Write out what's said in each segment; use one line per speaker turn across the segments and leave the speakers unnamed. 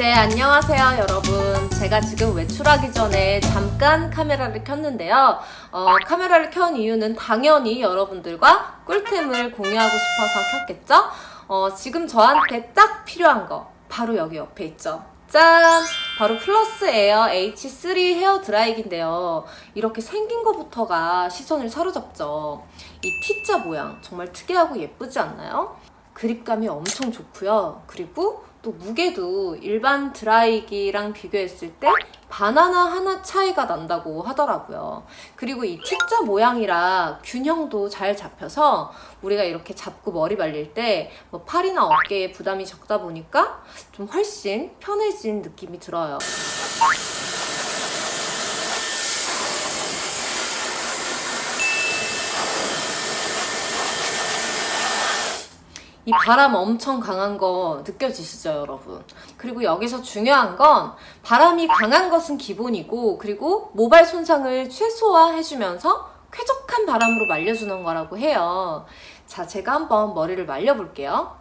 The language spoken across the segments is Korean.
안녕하세요, 여러분. 제가 지금 외출하기 전에 잠깐 카메라를 켰는데요. 어, 카메라를 켠 이유는 당연히 여러분들과 꿀템을 공유하고 싶어서 켰겠죠? 어, 지금 저한테 딱 필요한 거, 바로 여기 옆에 있죠. 짠! 바로 플러스 에어 H3 헤어 드라이기인데요. 이렇게 생긴 것부터가 시선을 사로잡죠. 이 T자 모양 정말 특이하고 예쁘지 않나요? 그립감이 엄청 좋고요. 그리고 또 무게도 일반 드라이기랑 비교했을 때 바나나 하나 차이가 난다고 하더라고요. 그리고 이 T자 모양이라 균형도 잘 잡혀서 우리가 이렇게 잡고 머리 말릴 때 뭐 팔이나 어깨에 부담이 적다 보니까 좀 훨씬 편해진 느낌이 들어요. 이 바람 엄청 강한 거 느껴지시죠, 여러분? 그리고 여기서 중요한 건 바람이 강한 것은 기본이고, 그리고 모발 손상을 최소화해주면서 쾌적한 바람으로 말려주는 거라고 해요. 자, 제가 한번 머리를 말려볼게요.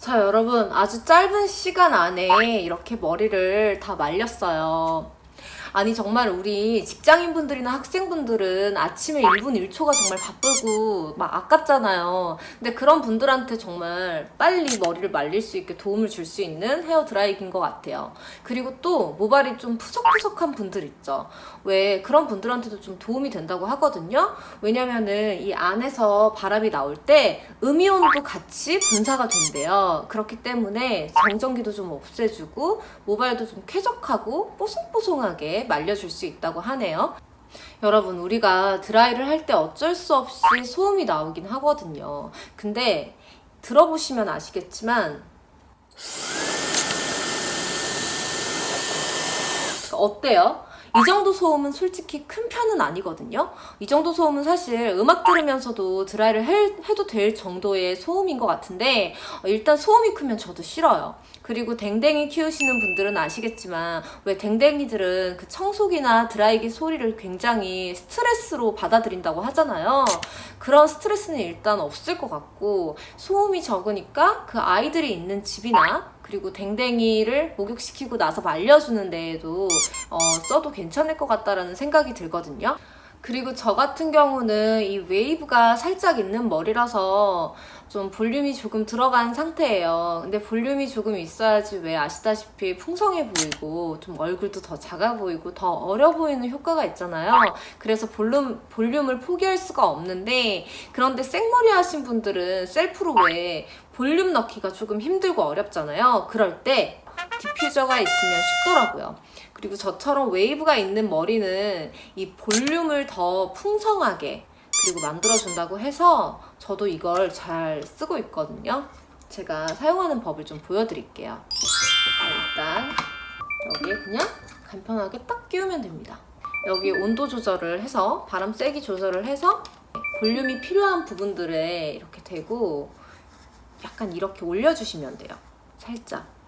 자, 여러분, 아주 짧은 시간 안에 이렇게 머리를 다 말렸어요. 아니, 정말 우리 직장인분들이나 학생분들은 아침에 1분 1초가 정말 바쁘고 막 아깝잖아요. 근데 그런 분들한테 정말 빨리 머리를 말릴 수 있게 도움을 줄 수 있는 헤어 드라이기인 것 같아요. 그리고 또 모발이 좀 푸석푸석한 분들 있죠. 왜 그런 분들한테도 좀 도움이 된다고 하거든요. 왜냐면은 이 안에서 바람이 나올 때 음이온도 같이 분사가 된대요. 그렇기 때문에 정전기도 좀 없애주고 모발도 좀 쾌적하고 뽀송뽀송하게 말려줄 수 있다고 하네요. 여러분, 우리가 드라이를 할 때 어쩔 수 없이 소음이 나오긴 하거든요. 근데 들어보시면 아시겠지만 어때요? 이 정도 소음은 솔직히 큰 편은 아니거든요. 이 정도 소음은 사실 음악 들으면서도 드라이를 해, 해도 될 정도의 소음인 것 같은데 어, 일단 소음이 크면 저도 싫어요. 그리고 댕댕이 키우시는 분들은 아시겠지만 왜 댕댕이들은 그 청소기나 드라이기 소리를 굉장히 스트레스로 받아들인다고 하잖아요. 그런 스트레스는 일단 없을 것 같고 소음이 적으니까 그 아이들이 있는 집이나 그리고 댕댕이를 목욕시키고 나서 말려주는 데에도 어, 써도 괜찮을 것 같다라는 생각이 들거든요. 그리고 저 같은 경우는 이 웨이브가 살짝 있는 머리라서 좀 볼륨이 조금 들어간 상태예요. 근데 볼륨이 조금 있어야지 왜 아시다시피 풍성해 보이고 좀 얼굴도 더 작아 보이고 더 어려 보이는 효과가 있잖아요. 그래서 볼륨, 볼륨을 포기할 수가 없는데 그런데 생머리 하신 분들은 셀프로 왜 볼륨 넣기가 조금 힘들고 어렵잖아요. 그럴 때 디퓨저가 있으면 쉽더라고요. 그리고 저처럼 웨이브가 있는 머리는 이 볼륨을 더 풍성하게 그리고 만들어준다고 해서 저도 이걸 잘 쓰고 있거든요. 제가 사용하는 법을 좀 보여드릴게요. 자, 일단 여기에 그냥 간편하게 딱 끼우면 됩니다. 여기 온도 조절을 해서 바람 세기 조절을 해서 볼륨이 필요한 부분들에 이렇게 대고 약간 이렇게 올려주시면 돼요. 살짝.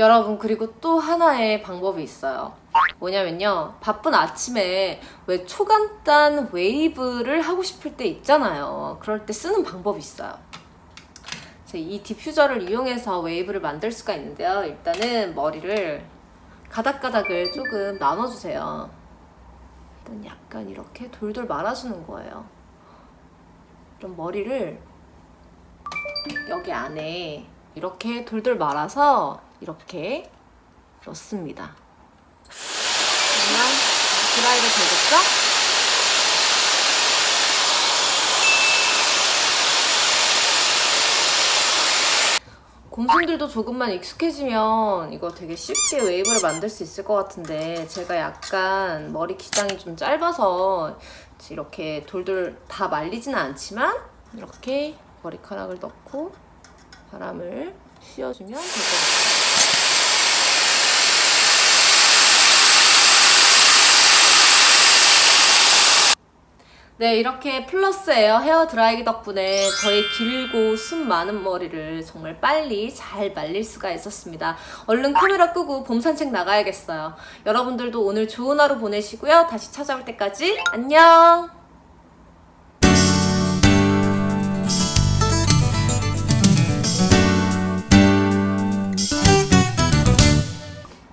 여러분 그리고 또 하나의 방법이 있어요. 뭐냐면요. 바쁜 아침에 왜 초간단 웨이브를 하고 싶을 때 있잖아요. 그럴 때 쓰는 방법이 있어요. 자, 이 디퓨저를 이용해서 웨이브를 만들 수가 있는데요. 일단은 머리를 가닥가닥을 조금 나눠주세요. 일단 약간 이렇게 돌돌 말아주는 거예요. 그럼 머리를 여기 안에 이렇게 돌돌 말아서 이렇게 넣습니다. 그러면 드라이가 되겠죠? 곰순들도 조금만 익숙해지면 이거 되게 쉽게 웨이브를 만들 수 있을 것 같은데 제가 약간 머리 기장이 좀 짧아서 이렇게 돌돌 다 말리지는 않지만 이렇게 머리카락을 넣고 바람을 씌워주면 될 것 같아요. 네, 이렇게 플러스 에어 헤어 드라이기 덕분에 저의 길고 숨 많은 머리를 정말 빨리 잘 말릴 수가 있었습니다. 얼른 카메라 끄고 봄 산책 나가야겠어요. 여러분들도 오늘 좋은 하루 보내시고요. 다시 찾아올 때까지 안녕!